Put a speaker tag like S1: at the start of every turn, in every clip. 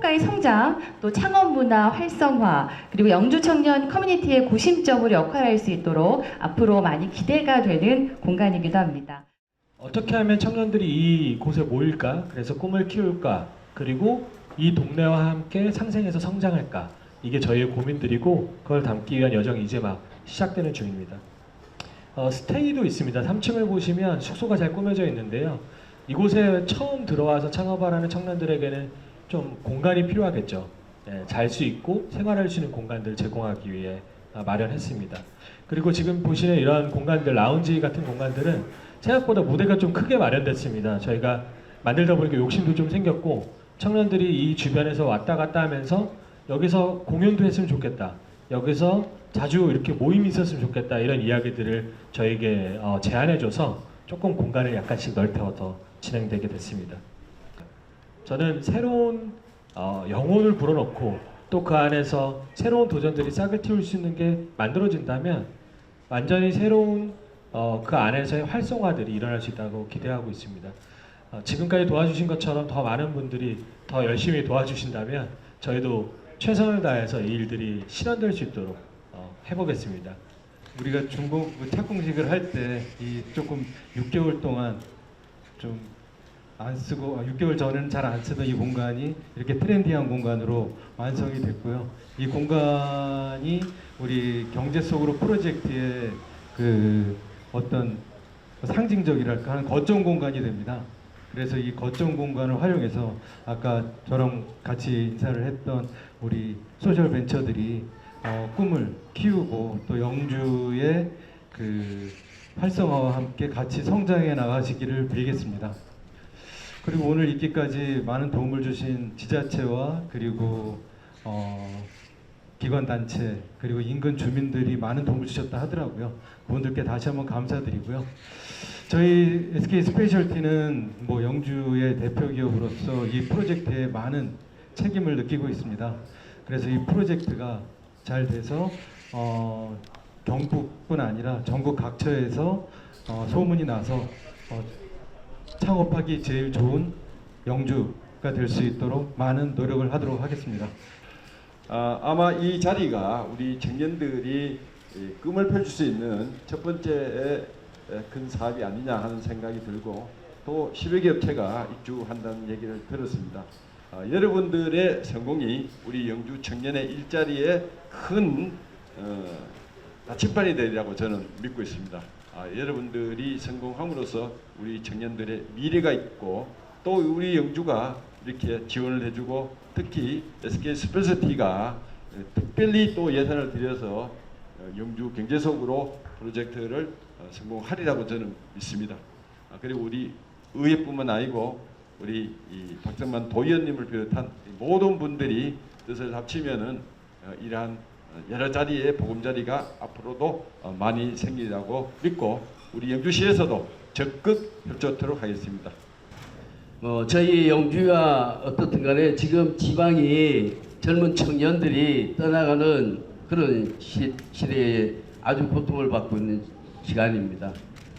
S1: 창업가의 성장, 또 창업 문화 활성화, 그리고 영주 청년 커뮤니티의 구심점으로 역할할 수 있도록 앞으로 많이 기대가 되는 공간이기도 합니다.
S2: 어떻게 하면 청년들이 이곳에 모일까? 그래서 꿈을 키울까? 그리고 이 동네와 함께 상생해서 성장할까? 이게 저희의 고민들이고 그걸 담기 위한 여정이 이제 막 시작되는 중입니다. 어, 스테이도 있습니다. 3층을 보시면 숙소가 잘 꾸며져 있는데요. 이곳에 처음 들어와서 창업하라는 청년들에게는 좀 공간이 필요하겠죠. 잘수 있고 생활할 수 있는 공간들을 제공하기 위해 아, 마련했습니다. 그리고 지금 보시는 이런 공간들, 라운지 같은 공간들은 생각보다 무대가 좀 크게 마련됐습니다. 저희가 만들다 보니까 욕심도 좀 생겼고 청년들이 이 주변에서 왔다 갔다 하면서 여기서 공연도 했으면 좋겠다. 여기서 자주 이렇게 모임이 있었으면 좋겠다. 이런 이야기들을 저에게 어, 제안해줘서 조금 공간을 약간씩 넓혀서 진행되게 됐습니다. 저는 새로운 어, 영혼을 불어넣고 또 그 안에서 새로운 도전들이 싹을 틔울 수 있는 게 만들어진다면 완전히 새로운 어, 그 안에서의 활성화들이 일어날 수 있다고 기대하고 있습니다. 어, 지금까지 도와주신 것처럼 더 많은 분들이 더 열심히 도와주신다면 저희도 최선을 다해서 이 일들이 실현될 수 있도록 어, 해보겠습니다.
S3: 우리가 중공 그 착공식을 할 때 이 조금 6개월 동안 좀 안 쓰고 아, 6개월 전에는 잘 안 쓰던 이 공간이 이렇게 트렌디한 공간으로 완성이 됐고요. 이 공간이 우리 경제 속으로 프로젝트의 그 어떤 상징적이랄까 하는 거점 공간이 됩니다. 그래서 이 거점 공간을 활용해서 아까 저랑 같이 인사를 했던 우리 소셜 벤처들이 어, 꿈을 키우고 또 영주의 그 활성화와 함께 같이 성장해 나가시기를 빌겠습니다. 그리고 오늘 있기까지 많은 도움을 주신 지자체와 그리고 어, 기관 단체 그리고 인근 주민들이 많은 도움을 주셨다 하더라고요. 그분들께 다시 한번 감사드리고요. 저희 SK 스페셜티는 뭐 영주의 대표 기업으로서 이 프로젝트에 많은 책임을 느끼고 있습니다. 그래서 이 프로젝트가 잘 돼서 어, 경북뿐 아니라 전국 각처에서 어, 소문이 나서 어, 창업하기 제일 좋은 영주가 될 수 있도록 많은 노력을 하도록 하겠습니다.
S4: 아, 아마 이 자리가 우리 청년들이 이 꿈을 펼칠 수 있는 첫 번째 큰 사업이 아니냐 하는 생각이 들고 또 10여 개 업체가 입주한다는 얘기를 들었습니다. 아, 여러분들의 성공이 우리 영주 청년의 일자리에 큰 어, 나침반이 되리라고 저는 믿고 있습니다. 아, 여러분들이 성공함으로써 우리 청년들의 미래가 있고 또 우리 영주가 이렇게 지원을 해주고 특히 SK 스페셜티가 특별히 또 예산을 들여서 어, 영주 경제속으로 프로젝트를 어, 성공하리라고 저는 믿습니다. 아, 그리고 우리 의회뿐만 아니고 우리 이 박정만 도의원님을 비롯한 이 모든 분들이 뜻을 합치면은 어, 이러한 어, 여러 자리의 보금자리가 앞으로도 어, 많이 생기리라고 믿고 우리 영주시에서도 적극 협조하도록 하겠습니다.
S5: 뭐 저희 영주가 어떻든 간에 지금 지방이 젊은 청년들이 떠나가는 그런 시, 시대에 아주 고통을 받고 있는 시간입니다.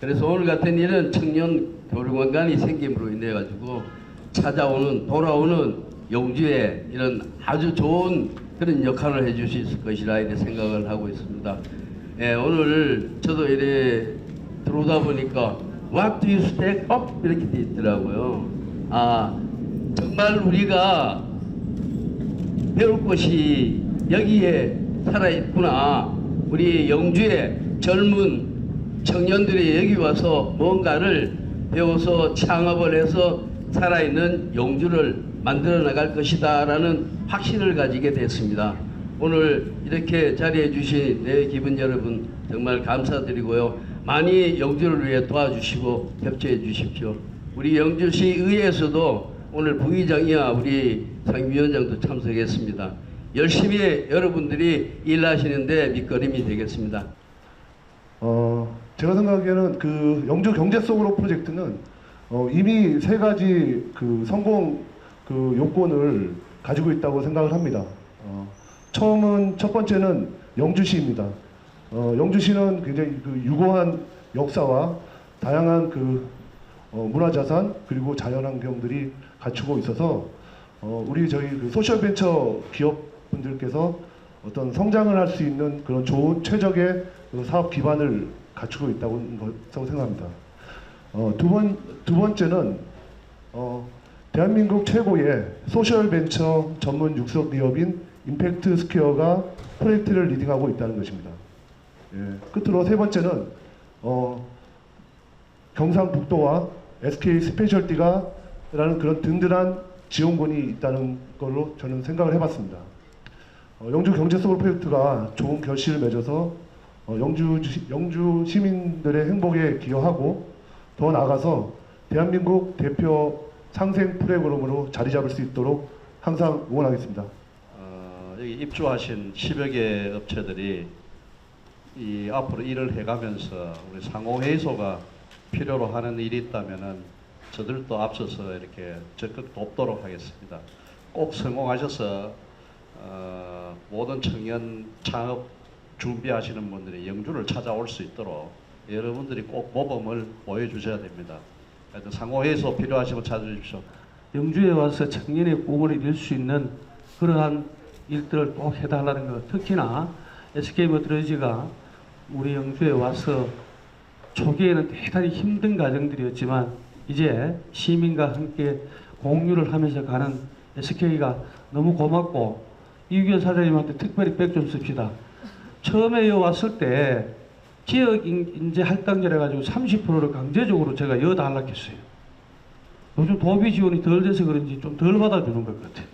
S5: 그래서 오늘 같은 일은 청년 교류공간이 생김으로 인해 가지고 찾아오는 돌아오는 영주에 이런 아주 좋은 그런 역할을 있을 것이라 이렇게 생각을 하고 있습니다. 예, 오늘 저도 이래 들어오다 보니까 What do you stack up 이렇게 돼 있더라고요. 아 정말 우리가 배울 것이 여기에 살아 있구나. 우리 영주의 젊은 청년들이 여기 와서 뭔가를 배워서 창업을 해서 살아있는 영주를 만들어 나갈 것이다라는 확신을 가지게 됐습니다. 오늘 이렇게 자리해 주신 내 기분 여러분 정말 감사드리고요. 많이 영주를 위해 도와주시고 협조해 주십시오. 우리 영주시 의회에서도 오늘 부의장이야 우리 상임위원장도 참석했습니다. 열심히 여러분들이 일하시는데 밑거름이 되겠습니다.
S6: 어, 제가 생각하기에는 그 영주 경제 속으로 프로젝트는 어, 이미 세 가지 그 성공 그 요건을 가지고 있다고 생각을 합니다. 어, 처음은 첫 번째는 영주시입니다. 어, 영주시는 굉장히 그 유고한 역사와 다양한 그 어, 문화자산 그리고 자연환경들이 갖추고 있어서 어, 우리 저희 그 소셜벤처 기업분들께서 어떤 성장을 할 수 있는 그런 좋은 최적의 그 사업 기반을 갖추고 있다고 생각합니다. 어, 두 번, 두 번째는 어, 대한민국 최고의 소셜벤처 전문 육성 기업인 임팩트 스퀘어가 프로젝트를 리딩하고 있다는 것입니다. 예, 끝으로 세 번째는 어, 경상북도와 SK 스페셜티가 라는 그런 든든한 지원군이 있다는 걸로 저는 생각을 해봤습니다. 어, 영주 경제 소울 프로젝트가 좋은 결실을 맺어서 어, 영주 시- 영주 시민들의 행복에 기여하고 더 나아가서 대한민국 대표 상생 프로그램으로 자리 잡을 수 있도록 항상 응원하겠습니다.
S7: 어, 여기 입주하신 10여 개 업체들이 이 앞으로 일을 해가면서 우리 상호회의소가 필요로 하는 일이 있다면은 저들도 앞서서 이렇게 적극 돕도록 하겠습니다. 꼭 성공하셔서 어, 모든 청년 창업 준비하시는 분들이 영주를 찾아올 수 있도록 여러분들이 꼭 모범을 보여주셔야 됩니다. 하여튼 상호회의소 필요하시면 찾아주십시오.
S8: 영주에 와서 청년의 꿈을 이룰 수 있는 그러한 일들을 꼭 해달라는 것. 특히나 SK모터리지가 우리 영주에 와서 초기에는 대단히 힘든 과정들이었지만 이제 시민과 함께 공유를 하면서 가는 SK가 너무 고맙고 이규현 사장님한테 특별히 백 좀 씁시다. 처음에 여 왔을 때 지역 인- 인재 할당제를 가지고 30%를 강제적으로 제가 여달라 했어요. 요즘 도비 지원이 덜 돼서 그런지 좀 덜 받아주는 것 같아요.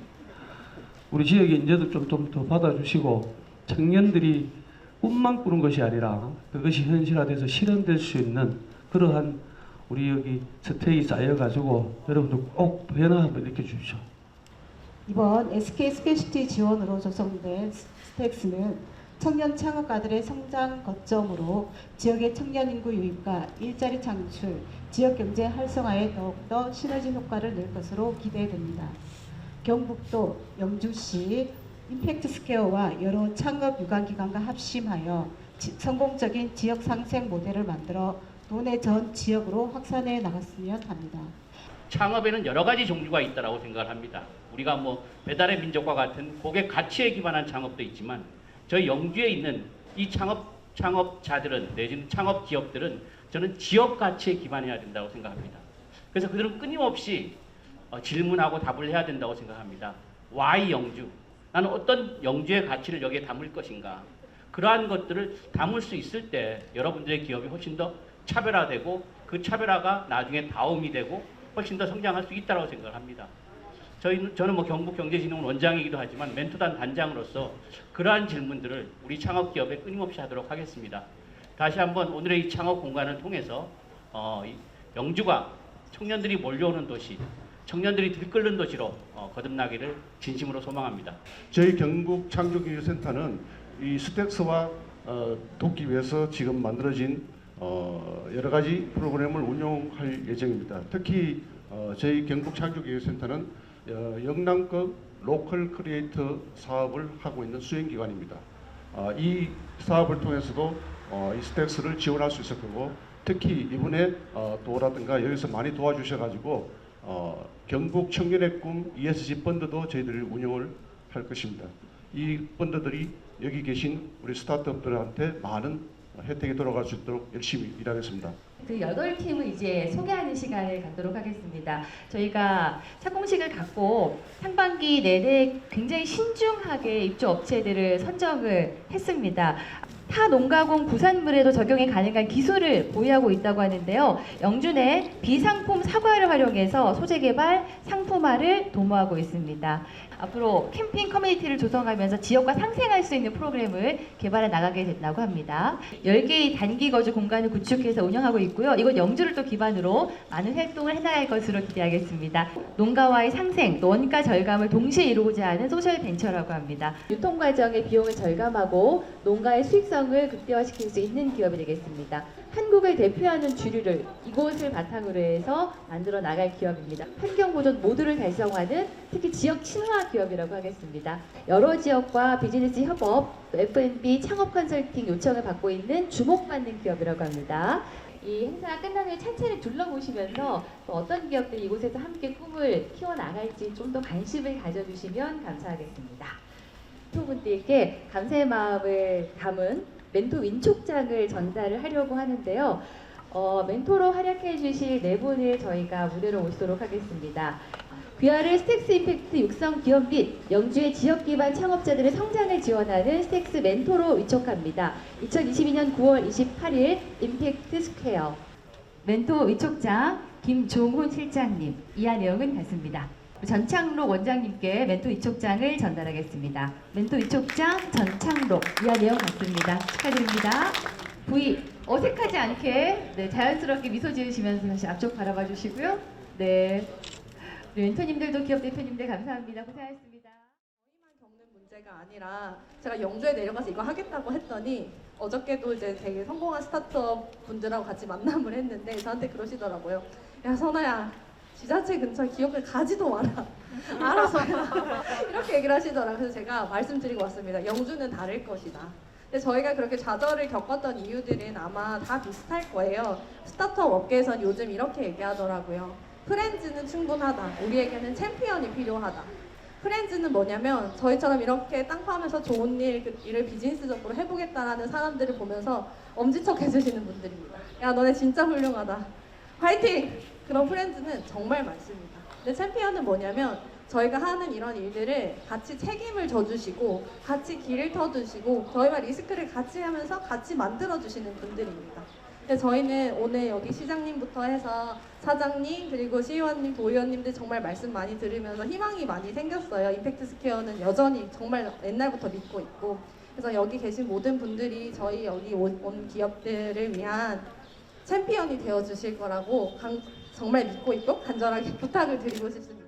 S8: 우리 지역의 인재도 좀 좀 더 받아주시고 청년들이 꿈만 꾸는 것이 아니라 그것이 현실화돼서 실현될 수 있는 그러한 우리 여기 스테이 쌓여가지고 여러분들 꼭 변화 한번 느껴주십시오.
S9: 이번 SK 스페셜티 지원으로 조성된 스택스는 청년 창업가들의 성장 거점으로 지역의 청년 인구 유입과 일자리 창출, 지역 경제 활성화에 더욱더 시너지 효과를 낼 것으로 기대됩니다. 경북도 영주시 임팩트 스퀘어와 여러 창업 유관 기관과 합심하여 지- 성공적인 지역 상생 모델을 만들어 도내 전 지역으로 확산해 나갔으면 합니다.
S10: 창업에는 여러 가지 종류가 있다고 생각을 합니다. 우리가 뭐 배달의 민족과 같은 고객 가치에 기반한 창업도 있지만 저희 영주에 있는 이 창업 창업자들은 내지는 창업 기업들은 저는 지역 가치에 기반해야 된다고 생각합니다. 그래서 그들은 끊임없이 어, 질문하고 답을 해야 된다고 생각합니다. Why 영주? 나는 어떤 영주의 가치를 여기에 담을 것인가? 그러한 것들을 담을 수 있을 때 여러분들의 기업이 훨씬 더 차별화되고 그 차별화가 나중에 다움이 되고 훨씬 더 성장할 수 있다고 생각을 합니다. 저희는 저는 뭐 경북경제진흥원 원장이기도 하지만 멘토단 단장으로서 그러한 질문들을 우리 창업 기업에 끊임없이 하도록 하겠습니다. 다시 한번 오늘의 이 창업 공간을 통해서 어, 이 영주가 청년들이 몰려오는 도시, 청년들이 들끓는 도시로 어, 거듭나기를 진심으로 소망합니다.
S6: 저희 경북 창조교육센터는 이 스택스와 어, 돕기 위해서 지금 만들어진 어, 여러 가지 프로그램을 운영할 예정입니다. 특히 어, 저희 경북 창조교육센터는 어, 영남급 로컬 크리에이터 사업을 하고 있는 수행기관입니다. 어, 이 사업을 통해서도 어, 이 스택스를 지원할 수 있을 거고 특히 이번에 어, 도라든가 여기서 많이 도와주셔가지고 어, 경북 청년의 꿈 ESG 펀드도 저희들이 운영을 할 것입니다. 이 펀드들이 여기 계신 우리 스타트업들한테 많은 혜택이 돌아갈 수 있도록 열심히 일하겠습니다.
S1: 그 여덟 팀을 이제 소개하는 시간을 갖도록 하겠습니다. 저희가 착공식을 갖고 상반기 내내 굉장히 신중하게 입주 업체들을 선정을 했습니다. 타 농가공 부산물에도 적용이 가능한 기술을 보유하고 있다고 하는데요. 내 비상품 사과를 활용해서 소재 개발, 상품화를 도모하고 있습니다. 앞으로 캠핑 커뮤니티를 조성하면서 지역과 상생할 수 있는 프로그램을 개발해 나가게 된다고 합니다. 10개의 단기 거주 공간을 구축해서 운영하고 있고요. 이곳 영주를 또 기반으로 많은 활동을 해나갈 것으로 기대하겠습니다. 농가와의 상생, 또 원가 절감을 동시에 이루고자 하는 소셜 벤처라고 합니다. 유통 과정의 비용을 절감하고 농가의 수익성을 극대화시킬 수 있는 기업이 되겠습니다. 한국을 대표하는 주류를 이곳을 바탕으로 해서 만들어 나갈 기업입니다. 환경 보존 모두를 달성하는 특히 지역 친화 기업이라고 하겠습니다. 여러 지역과 비즈니스 협업, 또 F&B 창업 컨설팅 요청을 받고 있는 주목받는 기업이라고 합니다. 이 행사가 끝난 후에 차체를 둘러보시면서 또 어떤 기업들이 이곳에서 함께 꿈을 키워나갈지 좀 더 관심을 가져주시면 감사하겠습니다. 멘토분들께 감사의 마음을 담은 멘토 윈촉장을 전달을 하려고 하는데요. 어, 멘토로 활약해 주실 네 분을 저희가 무대로 모시도록 하겠습니다. 귀하를 스택스 임팩트 육성 기업 및 영주의 지역 기반 창업자들의 성장을 지원하는 스택스 멘토로 위촉합니다. 2022년 9월 28일 임팩트 스퀘어 멘토 위촉장 김종훈 실장님 이하 내용은 같습니다. 전창록 원장님께 멘토 위촉장을 전달하겠습니다. 멘토 위촉장 전창록 이하 내용 같습니다. 축하드립니다. V 어색하지 않게 네, 자연스럽게 미소 지으시면서 다시 앞쪽 바라봐 주시고요. 네. 멘토님들도 기업 대표님들 감사합니다. 고생하셨습니다.
S11: 겪는 문제가 아니라 제가 영주에 내려가서 이거 하겠다고 했더니 어저께도 이제 되게 성공한 스타트업 분들하고 같이 만남을 했는데 저한테 그러시더라고요. 야 선아야 지자체 근처에 기업을 가지도 마라. 알아서 해라. 이렇게 얘기를 하시더라고요. 그래서 제가 말씀드리고 왔습니다. 영주는 다를 것이다. 근데 저희가 그렇게 좌절을 겪었던 이유들은 아마 다 비슷할 거예요. 스타트업 업계에선 요즘 이렇게 얘기하더라고요. 프렌즈는 충분하다. 우리에게는 챔피언이 필요하다. 프렌즈는 뭐냐면 저희처럼 이렇게 땅 파면서 좋은 일, 그 일을 비즈니스적으로 해보겠다라는 사람들을 보면서 엄지척 해주시는 분들입니다. 야 너네 진짜 훌륭하다. 화이팅! 그런 프렌즈는 정말 많습니다. 근데 챔피언은 뭐냐면 저희가 하는 이런 일들을 같이 책임을 져주시고 같이 길을 터주시고 저희와 리스크를 같이 하면서 같이 만들어주시는 분들입니다. 근데 저희는 오늘 여기 시장님부터 해서 사장님 그리고 시의원님, 도의원님들 정말 말씀 많이 들으면서 희망이 많이 생겼어요. 임팩트 스퀘어는 여전히 정말 옛날부터 믿고 있고 그래서 여기 계신 모든 분들이 저희 여기 온, 온 기업들을 위한 챔피언이 되어 주실 거라고 강- 정말 믿고 있고 간절하게 부탁을 드리고 싶습니다.